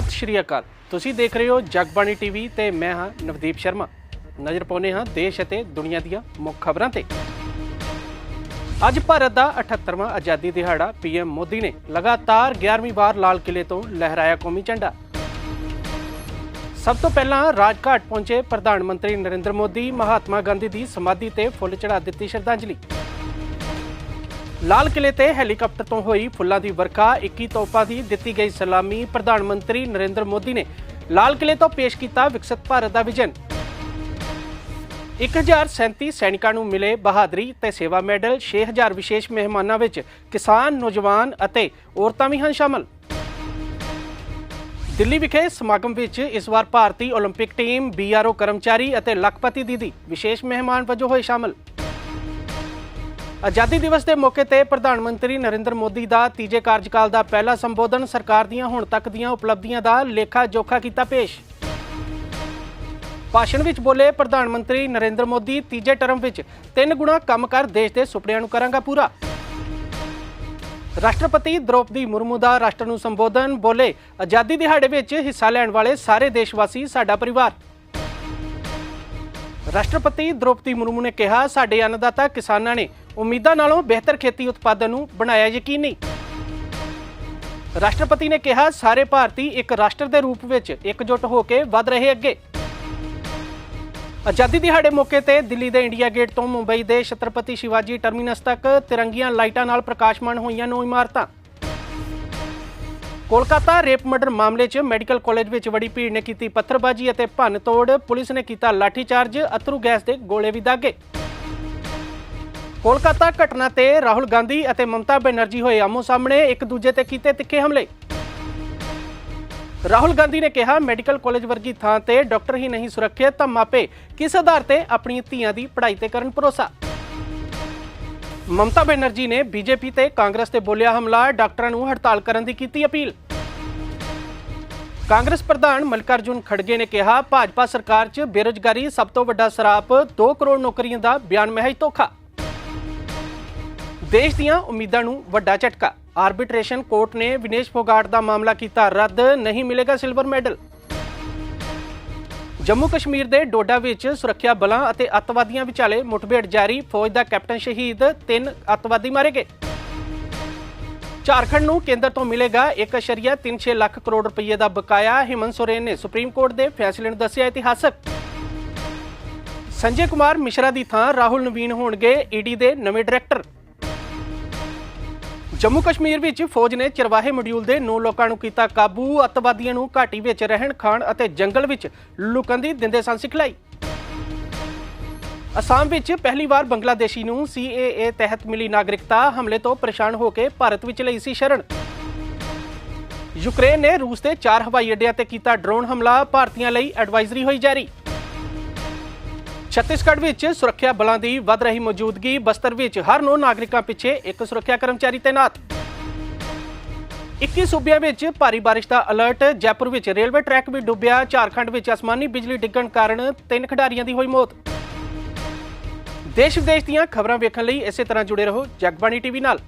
ਸਤਿ ਸ਼੍ਰੀ ਅਕਾਲ। ਤੁਸੀਂ ਦੇਖ ਰਹੇ ਹੋ ਜਗਬਾਣੀ ਟੀਵੀ ਤੇ ਮੈਂ ਹਾਂ ਨਵਦੀਪ ਸ਼ਰਮਾ। ਨਜ਼ਰ ਪਾਉਂਦੇ ਹਾਂ ਦੇਸ਼ ਅਤੇ ਦੁਨੀਆ ਦੀਆਂ ਮੁੱਖ ਖਬਰਾਂ ਤੇ। ਅੱਜ ਭਾਰਤ ਦਾ 78ਵਾਂ ਆਜ਼ਾਦੀ ਦਿਹਾੜਾ ਪੀਐਮ ਮੋਦੀ ਨੇ ਲਗਾਤਾਰ 11ਵੀਂ ਵਾਰ ਲਾਲ ਕਿਲੇ ਤੋਂ ਲਹਿਰਾਇਆ ਕੌਮੀ ਝੰਡਾ। ਸਭ ਤੋਂ ਪਹਿਲਾਂ ਰਾਜਘਾਟ ਪਹੁੰਚੇ ਪ੍ਰਧਾਨ ਮੰਤਰੀ ਨਰਿੰਦਰ ਮੋਦੀ, ਮਹਾਤਮਾ ਗਾਂਧੀ ਦੀ ਸਮਾਧੀ ਤੇ ਫੁੱਲ ਚੜਾ ਦਿੱਤੀ ਸ਼ਰਧਾਂਜਲੀ। ਲਾਲ ਕਿਲੇ ਤੇ ਹੈਲੀਕਾਪਟਰ ਤੋਂ ਹੋਈ ਫੁੱਲਾਂ ਦੀ ਵਰਖਾ 21 ਤੋਪਾਂ ਦੀ ਦਿੱਤੀ ਗਈ ਸਲਾਮੀ ਪ੍ਰਧਾਨ ਮੰਤਰੀ ਨਰਿੰਦਰ ਮੋਦੀ ਨੇ ਲਾਲ ਕਿਲੇ ਤੋਂ ਪੇਸ਼ ਕੀਤਾ ਵਿਕਸਿਤ ਭਾਰਤ ਦਾ ਵਿਜ਼ਨ 1037 ਸੈਨਿਕਾਂ ਨੂੰ ਮਿਲੇ ਬਹਾਦਰੀ ਤੇ ਸੇਵਾ ਮੈਡਲ 6000 ਵਿਸ਼ੇਸ਼ ਮਹਿਮਾਨਾਂ ਵਿੱਚ ਕਿਸਾਨ ਨੌਜਵਾਨ ਅਤੇ ਔਰਤਾਂ ਵੀ ਹਨ ਸ਼ਾਮਲ ਦਿੱਲੀ ਵਿਖੇ ਸਮਾਗਮ ਵਿੱਚ ਇਸ ਵਾਰ ਭਾਰਤੀ 올림픽 ਟੀਮ ਬੀਆਰਓ ਕਰਮਚਾਰੀ ਅਤੇ ਲਖਪਤੀ ਦੀਦੀ ਵਿਸ਼ੇਸ਼ ਮਹਿਮਾਨ ਵਜੋਂ ਹੋਏ ਸ਼ਾਮਲ ਆਜ਼ਾਦੀ ਦਿਵਸ ਦੇ ਮੌਕੇ ਤੇ ਪ੍ਰਧਾਨ ਮੰਤਰੀ ਨਰਿੰਦਰ ਮੋਦੀ ਦਾ ਤੀਜੇ ਕਾਰਜਕਾਲ ਦਾ ਪਹਿਲਾ ਸੰਬੋਧਨ ਸਰਕਾਰ ਦੀਆਂ ਹੁਣ ਤੱਕ ਦੀਆਂ ਉਪਲਬਧੀਆਂ ਦਾ ਲੇਖਾ ਜੋਖਾ ਕੀਤਾ ਪੇਸ਼। ਭਾਸ਼ਣ ਵਿੱਚ ਬੋਲੇ ਪ੍ਰਧਾਨ ਮੰਤਰੀ ਨਰਿੰਦਰ ਮੋਦੀ, ਤੀਜੇ ਟਰਮ ਵਿੱਚ ਤਿੰਨ ਗੁਣਾ ਕੰਮ ਕਰ ਦੇਸ਼ ਦੇ ਸੁਪਨਿਆਂ ਨੂੰ ਕਰਾਂਗਾ ਪੂਰਾ। ਰਾਸ਼ਟਰਪਤੀ ਦ੍ਰੋਪਦੀ ਮੁਰਮੂ ਦਾ ਰਾਸ਼ਟਰ ਨੂੰ ਸੰਬੋਧਨ, ਬੋਲੇ, ਆਜ਼ਾਦੀ ਦਿਹਾੜੇ ਵਿੱਚ ਹਿੱਸਾ ਲੈਣ ਵਾਲੇ ਸਾਰੇ ਦੇਸ਼ਵਾਸੀ, ਸਾਡਾ ਪਰਿਵਾਰ। ਰਾਸ਼ਟਰਪਤੀ ਦ੍ਰੋਪਦੀ ਮੁਰਮੂ ਨੇ ਕਿਹਾ, ਸਾਡੇ ਅੰਨਦਾਤਾ ਕਿਸਾਨਾਂ ਨੇ ਉਮੀਦਾਂ ਨਾਲੋਂ ਬਿਹਤਰ ਖੇਤੀ ਉਤਪਾਦਨ ਨੂੰ ਬਣਾਇਆ ਯਕੀਨੀ। ਰਾਸ਼ਟਰਪਤੀ ਨੇ ਕਿਹਾ, ਸਾਰੇ ਭਾਰਤੀ ਇੱਕ ਰਾਸ਼ਟਰ ਦੇ ਰੂਪ ਵਿੱਚ ਇਕਜੁੱਟ ਹੋ ਕੇ ਵੱਧ ਰਹੇ ਅੱਗੇ। ਆਜ਼ਾਦੀ ਦਿਹਾੜੇ ਮੌਕੇ ਤੇ ਦਿੱਲੀ ਦੇ ਇੰਡੀਆ ਗੇਟ ਤੋਂ ਮੁੰਬਈ ਦੇ ਛਤਰਪਤੀ ਸ਼ਿਵਾਜੀ ਟਰਮੀਨਸ ਤੱਕ ਤਿਰੰਗੀਆਂ ਲਾਈਟਾਂ ਨਾਲ ਪ੍ਰਕਾਸ਼ਮਾਨ ਹੋਈਆਂ ਨੌ ਇਮਾਰਤਾਂ। ਕੋਲਕਾਤਾ ਰੇਪ ਮਰਡਰ ਮਾਮਲੇ 'ਚ ਮੈਡੀਕਲ ਕਾਲਜ ਵਿੱਚ ਬੜੀ ਭੀੜ ਨੇ ਕੀਤੀ ਪੱਥਰਬਾਜ਼ੀ ਅਤੇ ਭੰਨ-ਤੋੜ ਪੁਲਿਸ ਨੇ ਕੀਤਾ ਲਾਠੀਚਾਰਜ, ਅਥਰੂ ਗੈਸ ਦੇ ਗੋਲੇ ਵੀ ਦਾਗੇ। ਕੋਲਕਾਤਾ ਘਟਨਾ ਤੇ ਰਾਹੁਲ ਗਾਂਧੀ ਅਤੇ ਮਮਤਾ ਬੈਨਰਜੀ ਹੋਏ ਆਮੋ ਸਾਹਮਣੇ ਇੱਕ ਦੂਜੇ ਤੇ ਕੀਤੇ ਤਿੱਖੇ ਹਮਲੇ। ਰਾਹੁਲ ਗਾਂਧੀ ਨੇ ਕਿਹਾ, ਮੈਡੀਕਲ ਕਾਲਜ ਵਰਗੀ ਥਾਂ ਤੇ ਡਾਕਟਰ ਹੀ ਨਹੀਂ ਸੁਰੱਖਿਅਤ, ਤਾਂ ਮਾਪੇ ਕਿਸ ਆਧਾਰ ਤੇ ਆਪਣੀ ਧੀਆਂ ਦੀ ਪੜ੍ਹਾਈ ਤੇ ਕਰਨ ਭਰੋਸਾ? ਮਮਤਾ ਬੈਨਰਜੀ ਨੇ ਬੀਜੇਪੀ ਤੇ ਕਾਂਗਰਸ ਤੇ ਬੋਲਿਆ ਹਮਲਾ। ਡਾਕਟਰਾਂ ਨੂੰ ਹੜਤਾਲ ਕਰਨ ਦੀ ਕੀਤੀ ਅਪੀਲ। ਕਾਂਗਰਸ ਪ੍ਰਧਾਨ ਮਲਕਾਰਜੁਨ ਖੜਗੇ ਨੇ ਕਿਹਾ, ਭਾਜਪਾ ਸਰਕਾਰ 'ਚ ਬੇਰੁਜ਼ਗਾਰੀ ਸਭ ਤੋਂ ਵੱਡਾ ਸਰਾਪ 2 ਕਰੋੜ ਨੌਕਰੀਆਂ ਦਾ ਬਿਆਨ ਮਹਿਜ ਧੋਖਾ। ਦੇਸ਼ ਦੀਆਂ ਉਮੀਦਾਂ ਨੂੰ ਵੱਡਾ ਝਟਕਾ। ਆਰਬਿਟ੍ਰੇਸ਼ਨ ਕੋਰਟ ਨੇ ਵਿਨੇਸ਼ ਫੋਗਾਟ ਦਾ ਮਾਮਲਾ ਕੀਤਾ ਰੱਦ, ਨਹੀਂ ਮਿਲੇਗਾ ਸਿਲਵਰ ਮੈਡਲ। ਜੰਮੂ ਕਸ਼ਮੀਰ ਦੇ ਡੋਡਾ ਵਿੱਚ ਸੁਰੱਖਿਆ ਬਲਾਂ ਅਤੇ ਅੱਤਵਾਦੀਆਂ ਵਿਚਾਲੇ ਮੁਠਭੇੜ ਜਾਰੀ। ਫੌਜ ਦਾ ਕੈਪਟਨ ਸ਼ਹੀਦ, ਤਿੰਨ ਅੱਤਵਾਦੀ ਮਾਰੇ ਗਏ। ਝਾਰਖੰਡ ਨੂੰ ਕੇਂਦਰ ਤੋਂ ਮਿਲੇਗਾ 1.36 ਲੱਖ ਕਰੋੜ ਰੁਪਏ ਦਾ ਬਕਾਇਆ। ਹਿਮੰਤ ਸੋਰੇਨ ਨੇ ਸੁਪਰੀਮ ਕੋਰਟ ਦੇ ਫੈਸਲੇ ਨੂੰ ਦੱਸਿਆ ਇਤਿਹਾਸਕ। ਸੰਜੇ ਕੁਮਾਰ ਮਿਸ਼ਰਾ ਦੀ ਥਾਂ ਰਾਹੁਲ ਨਵੀਨ ਹੋਣਗੇ, ਈਡੀ ਦੇ ਨਵੇਂ ਡਾਇਰੈਕਟਰ। ਜੰਮੂ ਕਸ਼ਮੀਰ ਵਿੱਚ ਫੌਜ ਨੇ ਚਰਵਾਹੇ ਮੋਡਿਊਲ ਦੇ 9 ਲੋਕਾਂ ਨੂੰ ਕੀਤਾ ਕਾਬੂ। ਅੱਤਵਾਦੀਆਂ ਨੂੰ ਘਾਟੀ ਵਿੱਚ ਰਹਿਣ, ਖਾਣ ਅਤੇ ਜੰਗਲ ਵਿੱਚ ਲੁਕਣ ਦੀ ਦਿੰਦੇ ਸਨ ਸਿਖਲਾਈ। ਅਸਾਮ ਵਿੱਚ ਪਹਿਲੀ ਵਾਰ ਬੰਗਲਾਦੇਸ਼ੀ ਨੂੰ ਸੀਏਏ ਤਹਿਤ ਮਿਲੀ ਨਾਗਰਿਕਤਾ ਹਮਲੇ ਤੋਂ ਪਰੇਸ਼ਾਨ ਹੋ ਕੇ ਭਾਰਤ ਵਿੱਚ ਲਈ ਸੀ ਸ਼ਰਨ। ਯੂਕਰੇਨ ਨੇ ਰੂਸ ਦੇ ਚਾਰ ਹਵਾਈ ਅੱਡਿਆਂ ਤੇ ਕੀਤਾ ਡਰੋਨ ਹਮਲਾ। ਭਾਰਤੀਆਂ ਲਈ ਐਡਵਾਈਜ਼ਰੀ ਹੋਈ ਜਾਰੀ। ਛੱਤੀਸਗੜ੍ਹ ਵਿੱਚ ਸੁਰੱਖਿਆ ਬਲਾਂ ਦੀ ਵੱਧ ਰਹੀ ਮੌਜੂਦਗੀ ਬਸਤਰ ਵਿੱਚ ਹਰ ਨੌ ਨਾਗਰਿਕਾਂ ਪਿੱਛੇ ਇੱਕ ਸੁਰੱਖਿਆ ਕਰਮਚਾਰੀ ਤੈਨਾਤ 21 ਸੂਬਿਆਂ ਵਿੱਚ ਭਾਰੀ ਬਾਰਿਸ਼ ਦਾ ਅਲਰਟ, ਜੈਪੁਰ ਵਿੱਚ ਰੇਲਵੇ ਟਰੈਕ ਵੀ ਡੁੱਬਿਆ, ਝਾਰਖੰਡ ਵਿੱਚ ਅਸਮਾਨੀ ਬਿਜਲੀ ਡਿੱਗਣ ਕਾਰਨ ਤਿੰਨ ਖਿਡਾਰੀਆਂ ਦੀ ਹੋਈ ਮੌਤ। ਦੇਸ਼ ਵਿਦੇਸ਼ ਦੀਆਂ ਖਬਰਾਂ ਵੇਖਣ ਲਈ ਇਸੇ ਤਰ੍ਹਾਂ ਜੁੜੇ ਰਹੋ ਜਗਬਾਣੀ ਟੀਵੀ ਨਾਲ।